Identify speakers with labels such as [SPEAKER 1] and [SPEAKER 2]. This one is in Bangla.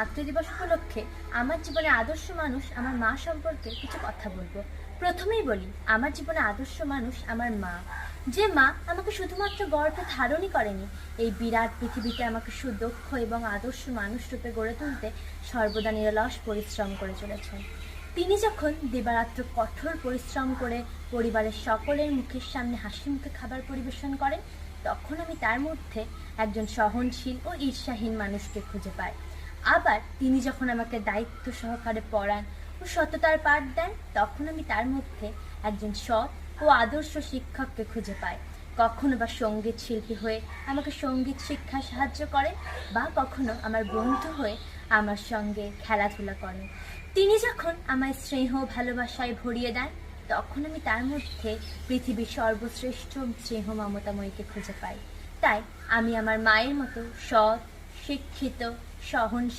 [SPEAKER 1] মাতৃদিবস উপলক্ষে আমার জীবনে আদর্শ মানুষ আমার মা সম্পর্কে কিছু কথা বলব। প্রথমেই বলি, আমার জীবনে আদর্শ মানুষ আমার মা। যে মা আমাকে শুধুমাত্র গর্ভে ধারণই করেনি, এই বিরাট পৃথিবীতে আমাকে সুদক্ষ এবং আদর্শ মানুষ রূপে গড়ে তুলতে সর্বদা নিরলস পরিশ্রম করে চলেছেন। তিনি যখন দিবারাত্র কঠোর পরিশ্রম করে পরিবারের সকলের মুখের সামনে হাসি মুখে খাবার পরিবেশন করেন, তখন আমি তার মধ্যে একজন সহনশীল ও ঈর্ষাহীন মানুষকে খুঁজে পাই। আবার তিনি যখন আমাকে দায়িত্ব সহকারে পড়ান ও সততার পাঠ দেন, তখন আমি তার মধ্যে একজন সৎ ও আদর্শ শিক্ষককে খুঁজে পাই। কখনো বা সংগীত শিল্পী হয়ে আমাকে সংগীত শিক্ষায় সাহায্য করেন বা কখনো আমার বন্ধু হয়ে আমার সঙ্গে খেলাধুলা করেন। তিনি যখন আমায় স্নেহ ভালোবাসায় ভরিয়ে দেন, তখন আমি তার মধ্যে পৃথিবীর সর্বশ্রেষ্ঠ স্নেহ মমতাময়ীকে খুঁজে পাই। তাই আমি আমার মায়ের মতো সৎ, শিক্ষিত, সহনশীল